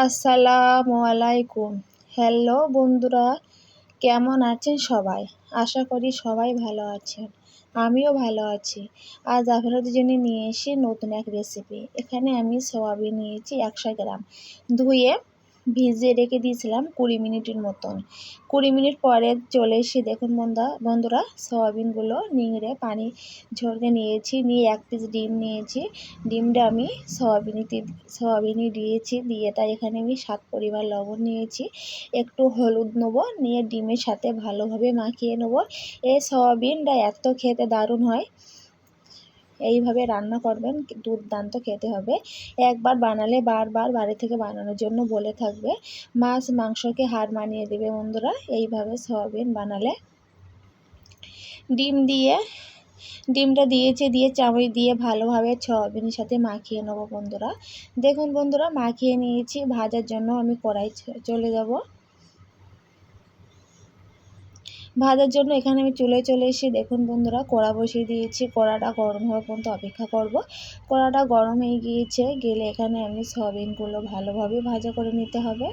আসসালামু আলাইকুম। হ্যালো বন্ধুরা, কেমন আছেন সবাই? আশা করি সবাই ভালো আছেন। আমিও ভালো আছি। আজ আপনাদের জন্য নিয়ে এসি নতুন এক রেসিপি এখানে আমি সোয়াবিন নিয়েছি একশো গ্রাম। ধুয়ে ভিজিয়ে রেখে দিয়েছিলাম কুড়ি মিনিটের মতন। কুড়ি মিনিট পরে চলে এসে দেখুন বন্ধা, বন্ধুরা, সয়াবিনগুলো নিংড়ে পানি ঝরকে নিয়েছি, নিয়ে এক পিস ডিম নিয়েছি। ডিমটা আমি সয়াবিনিতে, সয়াবিনি দিয়েছি, দিয়ে তাই এখানে আমি সাত পরিমাণ লবণ নিয়েছি। একটু হলুদ নেব, নিয়ে ডিমের সাথে ভালোভাবে মাখিয়ে নেব। এই সয়াবিনটা এত খেতে দারুণ হয়। এইভাবে রান্না করবেন, দুর্দান্ত খেতে হবে। একবার বানালে বারবার বাড়ি থেকে বানানোর জন্য বলে থাকবে। মাছ, মাংসকে হার মানিয়ে দেবে বন্ধুরা, এইভাবে সয়াবিন বানালে। ডিম দিয়ে, ডিমটা দিয়েছে, দিয়ে চামচ দিয়ে ভালোভাবে সয়াবিনের সাথে মাখিয়ে নেব বন্ধুরা। দেখুন বন্ধুরা, মাখিয়ে নিয়েছি, ভাজার জন্য আমি কড়াই চলে যাব। ভাজার জন্য এখানে আমি চুলে চলে এসে দেখুন বন্ধুরা, কড়া বসিয়ে দিয়েছি। কড়াটা গরম হওয়ার পর্যন্ত অপেক্ষা করব। কড়াটা গরম হয়ে গিয়েছে, গেলে এখানে আমি সয়াবিনগুলো ভালোভাবে ভাজা করে নিতে হবে।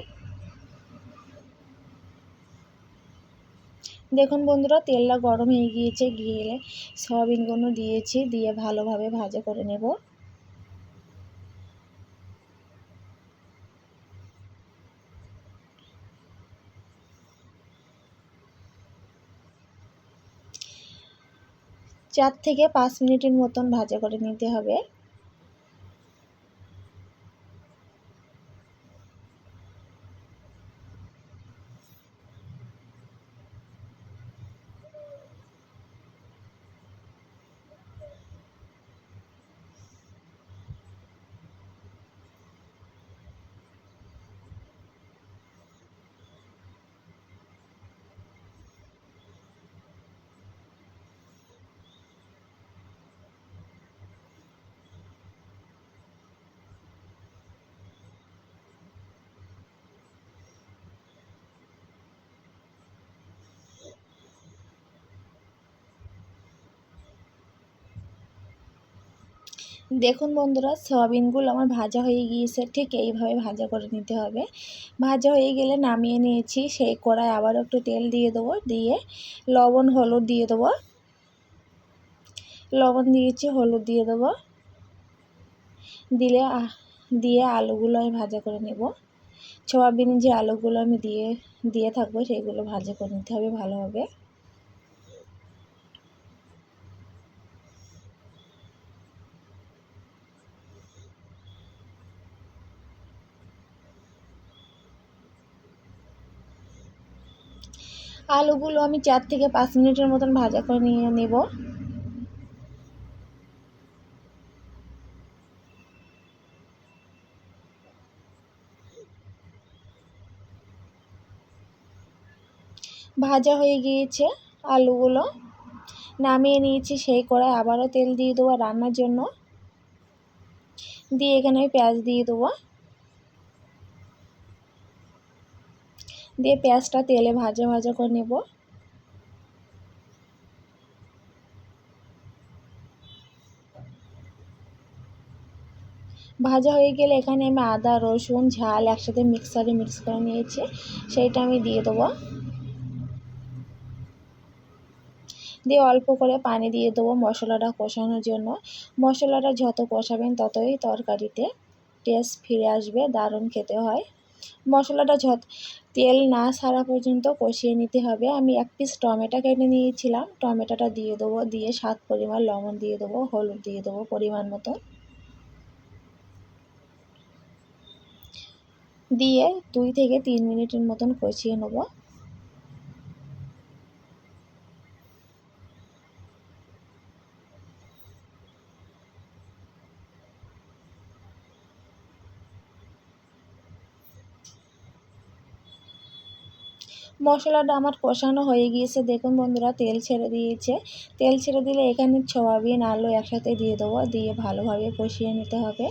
দেখুন বন্ধুরা, তেলটা গরম হয়ে গিয়েছে গিয়ে সয়াবিনগুলো দিয়েছি, দিয়ে ভালোভাবে ভাজা করে নেব। চার থেকে পাঁচ মিনিটের মতন ভাজা করে নিতে হবে। দেখুন বন্ধুরা, সয়াবিনগুলো আমার ভাজা হয়ে গিয়েছে, ঠিক এইভাবে ভাজা করে নিতে হবে। ভাজা হয়ে গেলে নামিয়ে নিয়েছি, সেই কড়ায় আবার একটু তেল দিয়ে দেবো, দিয়ে লবণ, হলুদ দিয়ে দেবো। লবণ দিয়েছি, হলুদ দিয়ে দেবো। দিলে দিয়ে আলুগুলো আমি ভাজা করে নেব। সয়াবিন যে আলুগুলো আমি দিয়ে দিয়ে থাকব, সেগুলো ভাজা করে নিতে হবে ভালোভাবে। আলুগুলো আমি চার থেকে পাঁচ মিনিটের মতন ভাজা করে নিয়ে নেব। ভাজা হয়ে গিয়েছে আলুগুলো। নামিয়ে নিয়েছি সেই কড়াই, আবারও তেল দিয়ে দেবো রান্নার জন্য। দিয়ে এখানে পেঁয়াজ দিয়ে দেবো। দিয়ে পেঁয়াজটা তেলে ভাজা ভাজা করে নেব। ভাজা হয়ে গেলে এখানে আমি আদা, রসুন, ঝাল একসাথে মিক্সারে মিক্স করে নিয়েছি। সেইটা আমি দিয়ে দেবো। দিয়ে অল্প করে পানি দিয়ে দেবো মশলাটা কষানোর জন্য। মশলাটা যত কষাবেন ততই তরকারিতে টেস্ট ফিরে আসবে, দারুণ খেতে হয়। মশলাটা ঝত, তেল না সারা পর্যন্ত কষিয়ে নিতে হবে। আমি এক পিস টমেটো কেটে নিয়েছিলাম। টমেটোটা দিয়ে দেবো, দিয়ে স্বাদ পরিমাণ লবণ দিয়ে দেবো, হলুদ দিয়ে দেবো পরিমাণ মতো। দিয়ে দুই থেকে তিন মিনিটের মতন কষিয়ে নেব। মশলাটা আমার কষানো হয়ে গিয়েছে। দেখুন বন্ধুরা, তেল ছেড়ে দিয়েছে। তেল ছেড়ে দিলে এখানে সয়াবিন, আলু একসাথে দিয়ে দেবো। দিয়ে ভালোভাবে কষিয়ে নিতে হবে।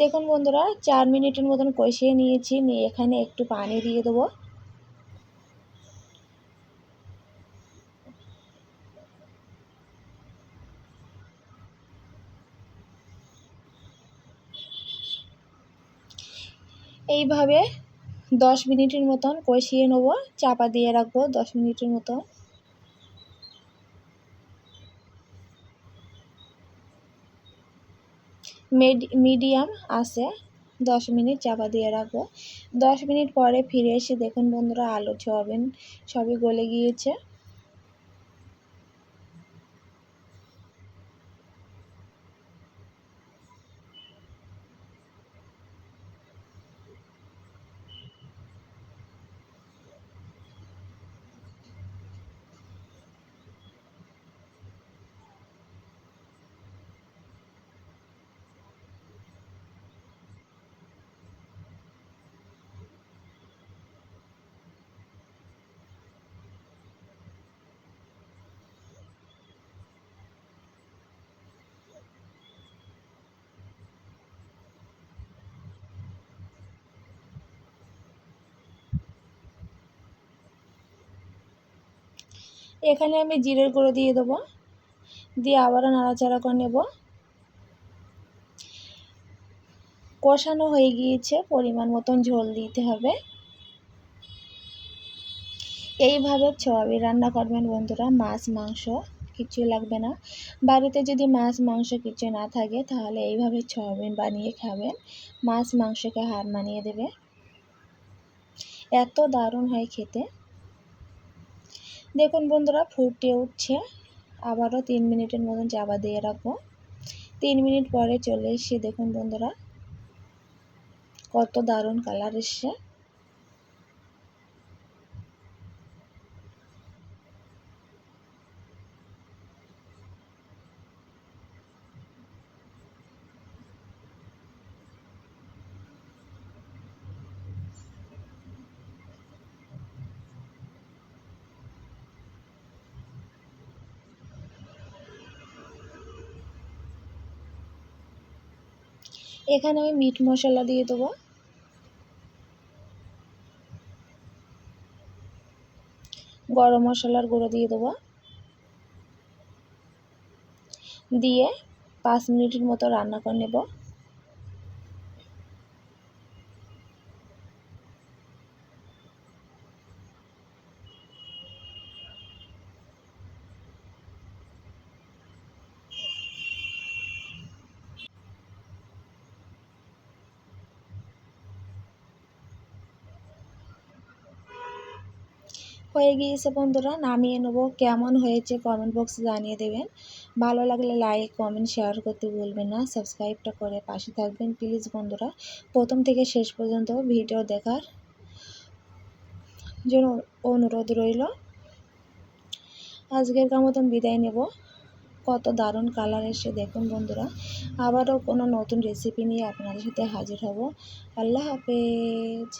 দেখুন বন্ধুরা, চার মিনিটের মতন কষিয়ে নিয়েছি। নিয়ে এখানে একটু পানি দিয়ে দেবো। এইভাবে দশ মিনিটের মতন কষিয়ে নেব, চাপা দিয়ে রাখব দশ মিনিটের মতো মিডিয়াম আছে, দশ মিনিট চাপা দিয়ে রাখব। দশ মিনিট পরে ফিরে এসে দেখুন বন্ধুরা আলু সোয়াবিন সবই গলে গিয়েছে। এখানে আমি জিরের গুঁড়ো দিয়ে দেবো। দিয়ে আবারও নাড়াচাড়া করে নেব। কষানো হয়ে গিয়েছে, পরিমাণ মতন ঝোল দিতে হবে। এইভাবে সোয়াবিন রান্না করবেন বন্ধুরা, মাছ, মাংস কিছু লাগবে না। বাড়িতে যদি মাছ, মাংস কিছু না থাকে, তাহলে এইভাবে সোয়াবিন বানিয়ে খাবেন। মাছ, মাংসকে হার মানিয়ে দেবে। এত দারুণ হয় খেতে। দেখুন বন্ধুরা, ফুটে উঠছে। আবারও তিন মিনিটের মতন চাপা দিয়ে রাখব। তিন মিনিট পরে চলে এসে দেখুন বন্ধুরা। কত দারুণ কালার এসছে। এখানে আমি মিট মশলা দিয়ে দেবো। গরম মশলার গুঁড়ো দিয়ে দেবো। দিয়ে পাঁচ মিনিটের মতো রান্না করে নেব। হয়ে গিয়েছে বন্ধুরা, নামিয়ে নেব। কেমন হয়েছে কমেন্ট বক্সে জানিয়ে দেবেন। ভালো লাগলে লাইক কমেন্ট শেয়ার করতে ভুলবেন না। সাবস্ক্রাইবটা করে পাশে থাকবেন প্লিজ বন্ধুরা। প্রথম থেকে শেষ পর্যন্ত ভিডিও দেখার জন্য অনুরোধ রইল। আজকের মতন বিদায় নেব। কত দারুণ কালার এসে দেখুন বন্ধুরা। আবারও কোনো নতুন রেসিপি নিয়ে আপনাদের সাথে হাজির হব। আল্লাহ হাফেজ।